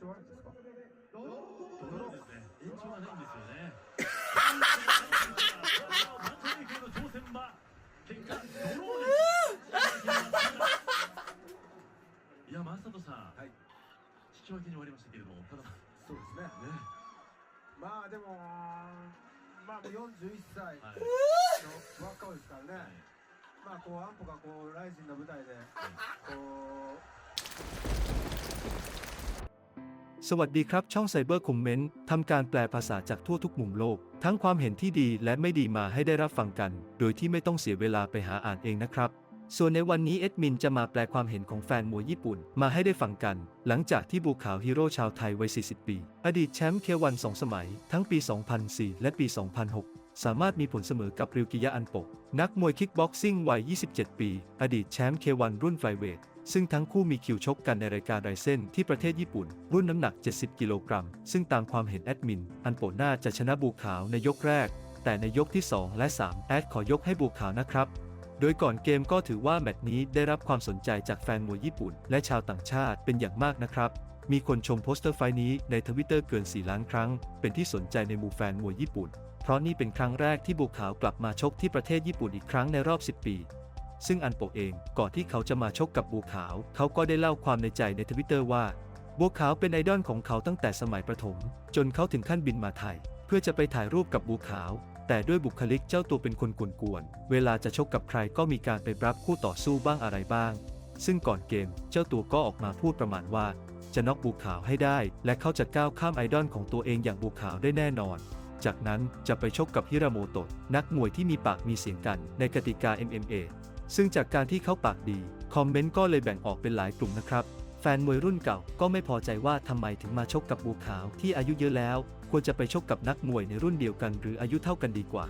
長あるんですかところですね延長がないんですよね挑戦は結果ドローですいやマサトさん、はい引き分けに終わりましたけれどもただそうですねねまあでもまあもう41歳、の若顔ですからね、はいまあこう安保がこうライジンの舞台でこう สวัสดีครับ ช่องไซเบอร์คอมเมนต์ทำการแปลภาษาจากทั่วทุกมุมโลก ทั้งความเห็นที่ดีและไม่ดีมาให้ได้รับฟังกัน โดยที่ไม่ต้องเสียเวลาไปหาอ่านเองนะครับ ส่วนในวันนี้เอ็ดมินจะมาแปลความเห็นของแฟนมวยญี่ปุ่น มาให้ได้ฟังกัน หลังจากที่บูขาวฮีโร่ชาวไทยวัย 40 ปี อดีตแชมป์เควันสองสมัย ทั้งปี 2004 และปี 2006สามารถมีผลเสมอกับริวกิยะอันปะนักมวยคิกบ็อกซิ่งวัย 27 ปี อดีตแชมป์เควันรุ่นไฟเวท ซึ่งทั้งคู่มีคิวชกกันในรายการไรเซนที่ประเทศญี่ปุ่น รุ่นน้ำหนัก 70 กิโลกรัม ซึ่งตามความเห็นแอดมิน อันโปน่าจะชนะบูขาวในยกแรก แต่ในยกที่ 2 และ 3 แอดขอยกให้บูขาวนะครับ โดยก่อนเกมก็ถือว่าแมตช์นี้ได้รับความสนใจจากแฟนมวยญี่ปุ่น และชาวต่างชาติเป็นอย่างมากนะครับมีคนชมโปสเตอร์ไฟล์นี้ในทวิตเตอร์เกิน 4 ล้านครั้ง เป็นที่สนใจในหมู่แฟนมวยญี่ปุ่น เพราะนี่เป็นครั้งแรกที่บูขาวกลับมาชกที่ประเทศญี่ปุ่นอีกครั้งในรอบ 10 ปี ซึ่งอันโปะเองก่อนที่เขาจะมาชกกับบัวขาว เขาก็ได้เล่าความในใจในทวิตเตอร์ว่า บัวขาวเป็นไอดอลของเขาตั้งแต่สมัยประถม จนเขาถึงขั้นบินมาไทย เพื่อจะไปถ่ายรูปกับบัวขาว แต่ด้วยบุคลิกเจ้าตัวเป็นคนกวนๆเวลาจะชกกับใครก็มีการไปรับคู่ต่อสู้บ้างอะไรบ้าง ซึ่งก่อนเกมเจ้าตัวก็ออกมาพูดประมาณว่า จะน็อกบัวขาวให้ได้ และเขาจะก้าวข้ามไอดอลของตัวเองอย่างบัวขาวได้แน่นอนจากนั้นจะไปชกกับฮิราโมโตะนักมวยที่มีปากมีเสียงกันในกติกา MMA ซึ่งจากการที่เขาปากดี คอมเมนต์ก็เลยแบ่งออกเป็นหลายกลุ่มนะครับ แฟนมวยรุ่นเก่าก็ไม่พอใจว่าทำไมถึงมาชกกับบูขาวที่อายุเยอะแล้ว ควรจะไปชกกับนักมวยในรุ่นเดียวกัน หรืออายุเท่ากันดีกว่า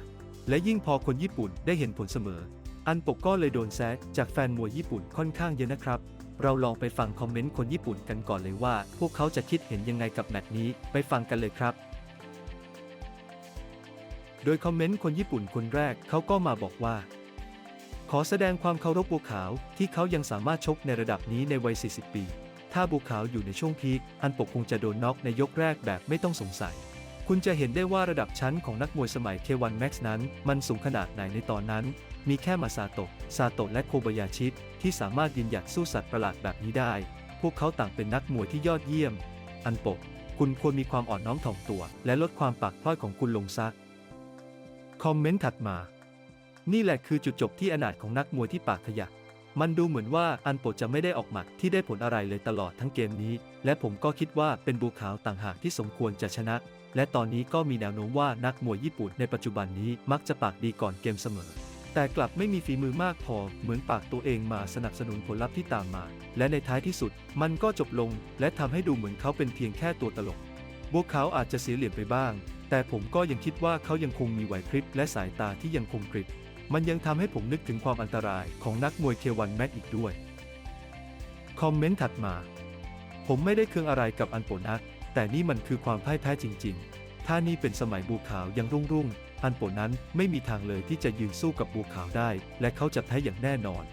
และยิ่งพอคนญี่ปุ่นได้เห็นผลเสมอ อันปกก็เลยโดนแซกจากแฟนมวยญี่ปุ่นค่อนข้างเยอะนะครับ เราลองไปฟังคอมเมนต์คนญี่ปุ่นกันก่อนเลยว่า พวกเขาจะคิดเห็นยังไงกับแมตช์นี้ไปฟังกันเลยครับโดยคอมเมนต์คนญี่ปุ่นคนแรกเขาก็มาบอกว่า ขอแสดงความเคารพบัวขาวที่เขายังสามารถชกในระดับนี้ในวัย 40 ปี ถ้าบัวขาวอยู่ในช่วงพีคอันปกคงจะโดนน็อกในยกแรกแบบไม่ต้องสงสัย คุณจะเห็นได้ว่าระดับชั้นของนักมวยสมัย K1 Max นั้น มันสูงขนาดไหนในตอนนั้น มีแค่มาซาโตะซาโตะและโคบายาชิที่สามารถยืนหยัดสู้สัตว์ประหลาดแบบนี้ได้ พวกเขาต่างเป็นนักมวยที่ยอดเยี่ยม อันปก คุณควรมีความอ่อนน้อมถ่อมตัว และลดความปากพร่อยของคุณลงซะคอมเมนต์ถัดมา นี่แหละคือจุดจบที่อนาถของนักมวยที่ปากขยะ มันดูเหมือนว่าอันโปจะไม่ได้ออกหมัดที่ได้ผลอะไรเลยตลอดทั้งเกมนี้ และผมก็คิดว่าเป็นบูขาวต่างหากที่สมควรจะชนะ และตอนนี้ก็มีแนวโน้มว่านักมวยญี่ปุ่นในปัจจุบันนี้มักจะปากดีก่อนเกมเสมอ แต่กลับไม่มีฝีมือมากพอเหมือนปากตัวเองมาสนับสนุนผลลัพธ์ที่ตามมา และในท้ายที่สุด มันก็จบลง และทำให้ดูเหมือนเขาเป็นเพียงแค่ตัวตลกบัวขาวอาจจะเสียเหลี่ยมไปบ้าง แต่ผมก็ยังคิดว่าเขายังคงมีไหวพริบและสายตาที่ยังคงกริบ มันยังทำให้ผมนึกถึงความอันตรายของนักมวยเควันแม็กอีกด้วย คอมเมนต์ถัดมา ผมไม่ได้เคืองอะไรกับอันโปนัก แต่นี่มันคือความพ่ายแพ้จริง ๆ ถ้านี่เป็นสมัยบูขาวยังรุ่งรุ่ง อันโปนั้นไม่มีทางเลยที่จะยืนสู้กับบูขาวได้ และเขาจะแพ้อย่างแน่นอน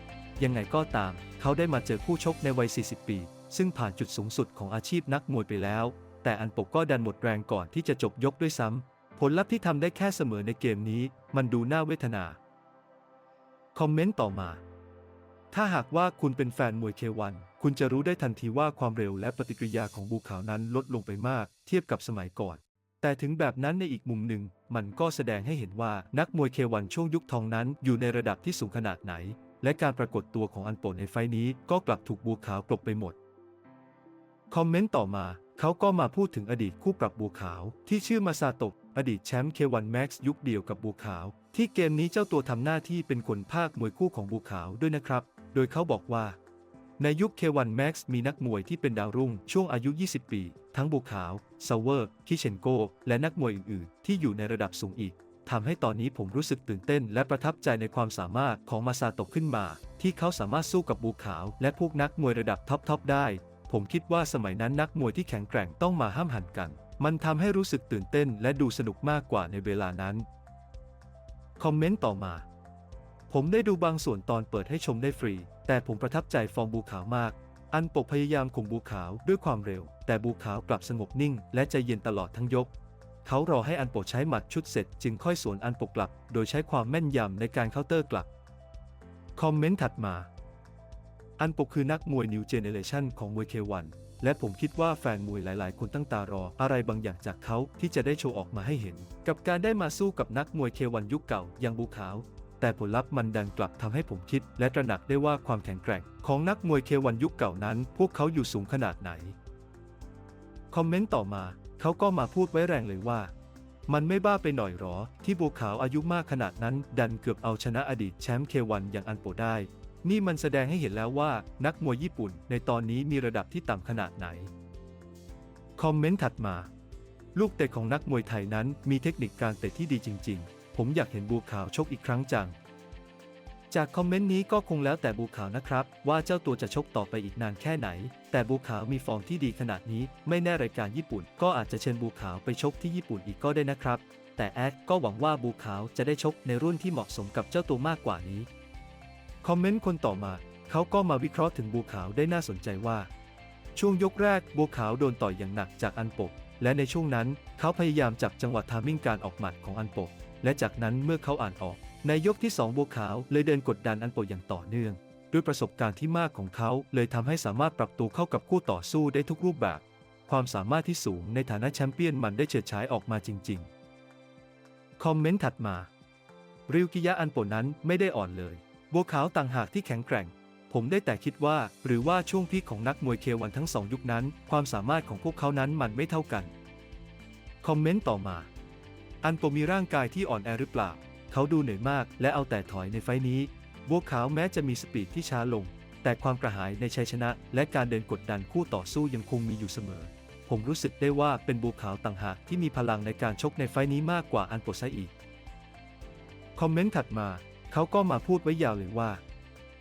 ยังไงก็ตาม เขาได้มาเจอคู่ชกในวัย 40 ปี ซึ่งผ่านจุดสูงสุดของอาชีพนักมวยไปแล้ว แต่อันปกก็ดันหมดแรงก่อนที่จะจบยกด้วยซ้ำผลลัพธ์ที่ทำได้แค่เสมอในเกมนี้ มันดูน่าเวทนา คอมเมนต์ต่อมา ถ้าหากว่าคุณเป็นแฟนมวยเควันคุณจะรู้ได้ทันทีว่าความเร็วและปฏิกิริยาของบูขาวนั้นลดลงไปมากเทียบกับสมัยก่อน แต่ถึงแบบนั้นในอีกมุมหนึ่ง มันก็แสดงให้เห็นว่านักมวยเควันช่วงยุคทองนั้นอยู่ในระดับที่สูงขนาดไหน และการปรากฏตัวของอันโปในไฟนี้ก็กลับถูกบูขาวกลบไปหมด คอมเมนต์ต่อมาเขาก็มาพูดถึงอดีตคู่ปรับบัวขาว ที่ชื่อมาซาโตะอดีตแชมป์ K1 Max ยุคเดียวกับบัวขาว ที่เกมนี้เจ้าตัวทำหน้าที่เป็นคนภาคมวยคู่ของบัวขาวด้วยนะครับ โดยเขาบอกว่า ในยุค K1 Max มีนักมวยที่เป็นดาวรุ่งช่วงอายุ 20 ปี ทั้งบัวขาวซาเวอร์ คิเชนโก และนักมวยอื่นๆ ที่อยู่ในระดับสูงอีกทำให้ตอนนี้ผมรู้สึกตื่นเต้น และประทับใจในความสามารถของมาซาโตะขึ้นมา ที่เขาสามารถสู้กับบูขาว และพวกนักมวยระดับท็อปๆได้ ผมคิดว่าสมัยนั้นนักมวยที่แข็งแกร่งต้องมาห้ามหันกัน มันทำให้รู้สึกตื่นเต้นและดูสนุกมากกว่าในเวลานั้น คอมเมนต์ต่อมา ผมได้ดูบางส่วนตอนเปิดให้ชมได้ฟรี แต่ผมประทับใจฟองบูขาวมาก อันปกพยายามข่มบูขาวด้วยความเร็ว แต่บูขาวกลับสงบนิ่ง และใจเย็นตลอดทั้งยก เขารอให้อันปกใช้หมัดชุดเสร็จ จึงค่อยสวนอันปกกลับ โดยใช้ความแม่นยำในการเคาน์เตอร์กลับ คอมเมนต์ถัดมา อันปกคือนักมวยนิวเจเนเรชันของมวยเควันและผมคิดว่าแฟนมวยหลาย ๆ คนตั้งตารอ อะไรบางอย่างจากเขาที่จะได้โชว์ออกมาให้เห็น กับการได้มาสู้กับนักมวยเควันยุคเก่าอย่างบูขาว แต่ผลลัพธ์มันดันกลับทำให้ผมคิด และตระหนักได้ว่าความแข็งแกร่ง ของนักมวยเควันยุคเก่านั้น พวกเขาอยู่สูงขนาดไหน คอมเมนต์ต่อมาเขาก็มาพูดไว้แรงเลยว่า มันไม่บ้าไปหน่อยหรอ ที่บัวขาวอายุมากขนาดนั้น ดันเกือบเอาชนะอดีตแชมป์เควันอย่างอันโปได้ นี่มันแสดงให้เห็นแล้วว่านักมวยญี่ปุ่นในตอนนี้มีระดับที่ต่ำขนาดไหน คอมเมนต์ถัดมา ลูกเตะของนักมวยไทยนั้นมีเทคนิคการเตะที่ดีจริง ๆ ผมอยากเห็นบัวขาวชกอีกครั้งจัง จากคอมเมนต์นี้ก็คงแล้วแต่บัวขาวนะครับ ว่าเจ้าตัวจะชกต่อไปอีกนานแค่ไหน แต่บัวขาวมีฟอร์มที่ดีขนาดนี้ ไม่แน่รายการญี่ปุ่น ก็อาจจะเชิญบัวขาวไปชกที่ญี่ปุ่นอีกก็ได้นะครับ แต่แอดก็หวังว่าบัวขาวจะได้ชกในรุ่นที่เหมาะสมกับเจ้าตัวมากกว่านี้ คอมเมนต์คนต่อมาเขาก็มาวิเคราะห์ถึงบัวขาวได้น่าสนใจว่า ช่วงยกแรกบัวขาวโดนต่อยอย่างหนักจากอันปก และในช่วงนั้นเขาพยายามจับจังหวะทามิ่งการออกหมัดของอันปก และจากนั้นเมื่อเขาอ่านออก ในยกที่ 2 บัวขาวเลยเดินกดดันอันโปอย่างต่อเนื่อง ด้วยประสบการณ์ที่มากของเขาเลยทำให้สามารถปรับตัวเข้ากับคู่ต่อสู้ได้ทุกรูปแบบ ความสามารถที่สูงในฐานะแชมเปี้ยนมันได้เฉิดฉายออกมาจริง ๆ คอมเมนต์ถัดมาริวกิยะอันโปนั้นไม่ได้อ่อนเลย บัวขาวต่างหากที่แข็งแกร่ง ผมได้แต่คิดว่า หรือว่าช่วงพีคของนักมวยเควันทั้งสองยุคนั้น ความสามารถของพวกเขานั้นมันไม่เท่ากัน คอมเมนต์ต่อมา อันโปมีร่างกายที่อ่อนแอหรือเปล่า เขาดูเหนื่อยมากและเอาแต่ถอยในไฟนี้ บัวขาวแม้จะมีสปีดที่ช้าลง แต่ความกระหายในชัยชนะ และการเดินกดดันคู่ต่อสู้ยังคงมีอยู่เสมอ ผมรู้สึกได้ว่าเป็นบัวขาวต่างหากที่มีพลังในการชกในไฟนี้มากกว่าอันโปไซอีก คอมเมนต์ถัดมา เขาก็มาพูดไว้ยาวเลยว่า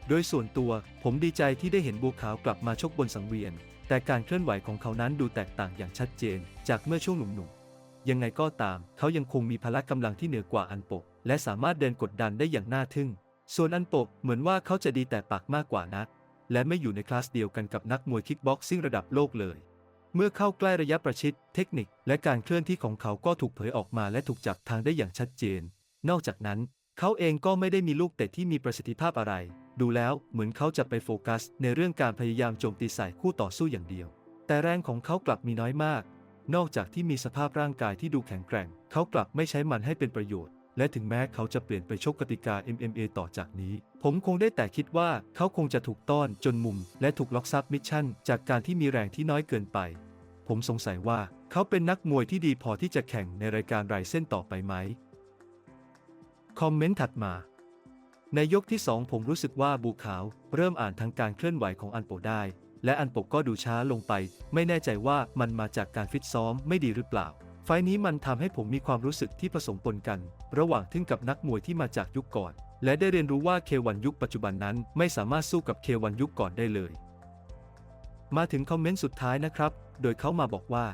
โดยส่วนตัวผมดีใจที่ได้เห็นบัวขาวกลับมาชกบนสังเวียน แต่การเคลื่อนไหวของเขานั้นดูแตกต่างอย่างชัดเจน จากเมื่อช่วงหนุ่มๆ ยังไงก็ตาม เขายังคงมีพละกำลังที่เหนือกว่าอันปก และสามารถเดินกดดันได้อย่างน่าทึ่ง ส่วนอันปกเหมือนว่าเขาจะดีแต่ปากมากกว่านัก และไม่อยู่ในคลาสเดียวกันกับนักมวยคิกบ็อกซิ่งระดับโลกเลยเมื่อเข้าใกล้ระยะประชิด เทคนิค และการเคลื่อนที่ของเขาก็ถูกเผยออกมาและถูกจับทางได้อย่างชัดเจน นอกจากนั้น เขาเองก็ไม่ได้มีลูกเตะที่มีประสิทธิภาพอะไร ดูแล้วเหมือนเขาจะไปโฟกัส ในเรื่องการพยายามโจมตีใส่คู่ต่อสู้อย่างเดียว แต่แรงของเขากลับมีน้อยมาก นอกจากที่มีสภาพร่างกายที่ดูแข็งแกร่ง เขากลับไม่ใช้มันให้เป็นประโยชน์ และถึงแม้เขาจะเปลี่ยนไปชกกติกา MMA ต่อจากนี้ ผมคงได้แต่คิดว่าเขาคงจะถูกต้อนจนมุม และถูกล็อกซับมิชชั่น จากการที่มีแรงที่น้อยเกินไป ผมสงสัยว่าเขาเป็นนักมวยที่ดีพอที่จะแข่งในรายการไรเส้นต่อไปไหม คอมเมนต์ถัดมา ในยกที่ 2 ผมรู้สึกว่าบูขาว เริ่มอ่านทางการเคลื่อนไหวของอันโปได้ และอันโปก็ดูช้าลงไป ไม่แน่ใจว่ามันมาจากการฟิตซ้อมไม่ดีหรือเปล่า ไฟนี้มันทำให้ผมมีความรู้สึกที่ผสมปนกัน ระหว่างทึ่งกับนักมวยที่มาจากยุคก่อน และได้เรียนรู้ว่าเควันยุคปัจจุบันนั้นไม่สามารถสู้กับเควันยุคก่อนได้เลย มาถึงคอมเมนต์สุดท้ายนะครับ โดยเขามาบอกว่า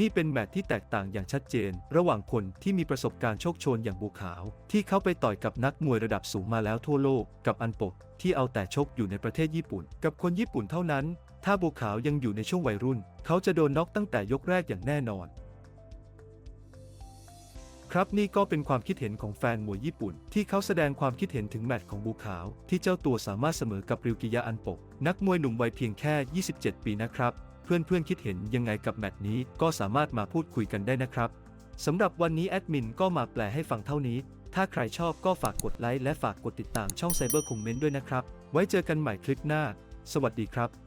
นี่เป็นแมตช์ที่แตกต่างอย่างชัดเจน ระหว่างคนที่มีประสบการณ์โชคโชนอย่างบูขาว ที่เข้าไปต่อยกับนักมวยระดับสูงมาแล้วทั่วโลก กับอันปกที่เอาแต่ชกอยู่ในประเทศญี่ปุ่น กับคนญี่ปุ่นเท่านั้น ถ้าบูขาวยังอยู่ในช่วงวัยรุ่น เขาจะโดนน็อกตั้งแต่ยกแรกอย่างแน่นอน ครับนี่ก็เป็นความคิดเห็นของแฟนมวยญี่ปุ่น ที่เขาแสดงความคิดเห็นถึงแมตช์ของบูขาว ที่เจ้าตัวสามารถเสมอกับริวกิยะอันปก นักมวยหนุ่มวัยเพียงแค่ 27 ปีนะครับ เพื่อนๆคิดเห็นยังไงกับแมตช์นี้ก็สามารถมาพูดคุยกันได้นะครับสำหรับวันนี้แอดมินก็มาแปลให้ฟังเท่านี้ ถ้าใครชอบก็ฝากกดไลค์และฝากกดติดตามช่องไซเบอร์คอมเมนต์ด้วยนะครับ ไว้เจอกันใหม่คลิปหน้า สวัสดีครับ